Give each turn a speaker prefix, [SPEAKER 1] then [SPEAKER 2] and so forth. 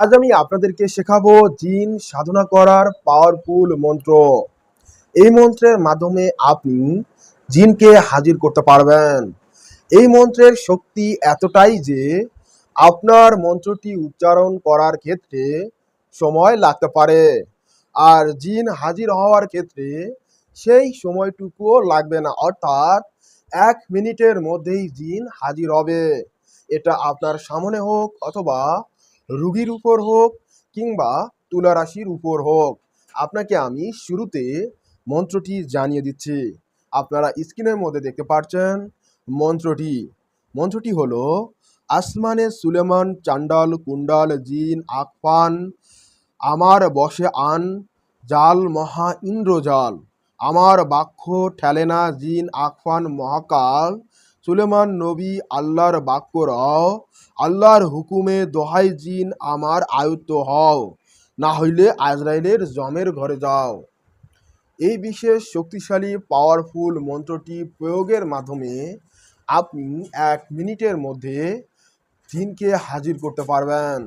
[SPEAKER 1] আজ আমি আপনাদেরকে শেখাবো জিন সাধনা করার পাওয়ারফুল মন্ত্র। এই মন্ত্রের মাধ্যমে আপনি জিনকে হাজির করতে পারবেন। এই মন্ত্রের শক্তি এতটাই যে আপনার মন্ত্রটি উচ্চারণ করার ক্ষেত্রে সময় লাগতে পারে। আর জিন হাজির হওয়ার ক্ষেত্রে সেই সময়টুকুও লাগবে না, অর্থাৎ এক মিনিটের মধ্যেই জিন হাজির হবে। এটা আপনার সামনে হোক অথবা রুগীর উপর হোক কিংবা তুলা রাশির উপর হোক, আপনাকে আমি শুরুতে মন্ত্রটি জানিয়ে দিচ্ছি। আপনারা স্ক্রিনের মধ্যে দেখতে পাচ্ছেন মন্ত্রটি। মন্ত্রটি হলো, আসমানে সুলেমান, চান্ডাল, কুণ্ডাল, জিন আকফান আমার বসে আন, জাল, মহা ইন্দ্রজাল। আমার বাক্য ঠেলেনা জিন আকফান মহাকাল সুলেমান নবী আল্লাহর বাক্য রও আল্লাহর হুকুমে দোহাই জিন আমার আয়ত্ত হও, না হইলে আজরাইলের জমের ঘরে যাও। এই বিশেষ শক্তিশালী পাওয়ারফুল মন্ত্রটি প্রয়োগের মাধ্যমে আপনি এক মিনিটের মধ্যে জিনকে হাজির করতে পারবেন।